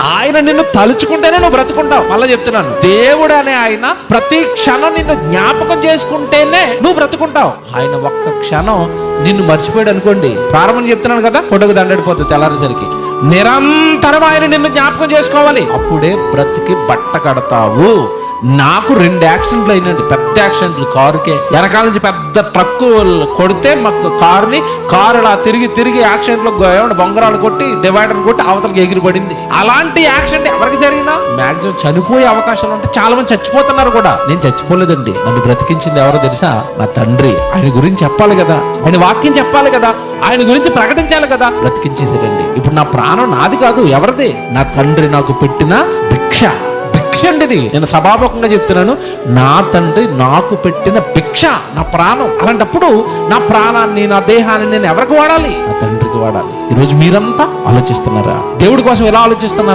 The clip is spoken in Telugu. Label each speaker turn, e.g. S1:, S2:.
S1: ఆయన నిన్ను తలుచుకుంటేనే నువ్వు బ్రతుకుంటావు. మళ్ళీ చెప్తున్నాను. దేవుడు అనే ఆయన ప్రతి క్షణం నిన్ను జ్ఞాపకం చేసుకుంటేనే నువ్వు బ్రతుకుంటావు. ఆయన ఒక్క క్షణం నిన్ను మర్చిపోయాడు అనుకోండి. ప్రారంభం చెప్తున్నాను కదా ఫోటోకు దండడిపోతుంది తెల్లారేసరికి. నిరంతరం ఆయన నిన్ను జ్ఞాపకం చేసుకోవాలి. అప్పుడే బ్రతికి బట్ట కడతావు. నాకు రెండు యాక్సిడెంట్లు అయినండి పెద్ద యాక్సిడెంట్లు కారుకే. వెనకాల నుంచి పెద్ద ట్రక్ కొడితే మాకు కారుని కారు ఇలా తిరిగి తిరిగి యాక్సిడెంట్లో ఏమన్నా బొంగరాలు కొట్టి డివైడర్ కొట్టి అవతలకి ఎగిరి పడింది అలాంటి యాక్సిడెంట్ ఎవరికి జరిగినా మాక్సిమం చనిపోయే అవకాశాలు ఉంటే చాలా మంది చచ్చిపోతున్నారు కూడా. నేను చచ్చిపోలేదండి. నన్ను బ్రతికించింది ఎవరో తెలుసా? నా తండ్రి. ఆయన గురించి చెప్పాలి కదా. ఆయన వాక్యం చెప్పాలి కదా. ఆయన గురించి ప్రకటించాలి కదా. బ్రతికించేసాడండి ఇప్పుడు నా ప్రాణం నాది కాదు ఎవరిది? నా తండ్రి నాకు పెట్టిన భిక్ష. భిక్ష అండి ఇది నేను సభాముఖంగా చెప్తున్నాను నా తండ్రి నాకు పెట్టిన భిక్ష నా ప్రాణం అలాంటప్పుడు నా ప్రాణాన్ని నా దేహాన్ని నేను ఎవరికి వాడాలి? నా తండ్రికి వాడాలి. ఈరోజు మీరంతా ఆలోచిస్తున్నారా? దేవుడి కోసం ఎలా ఆలోచిస్తున్నారా?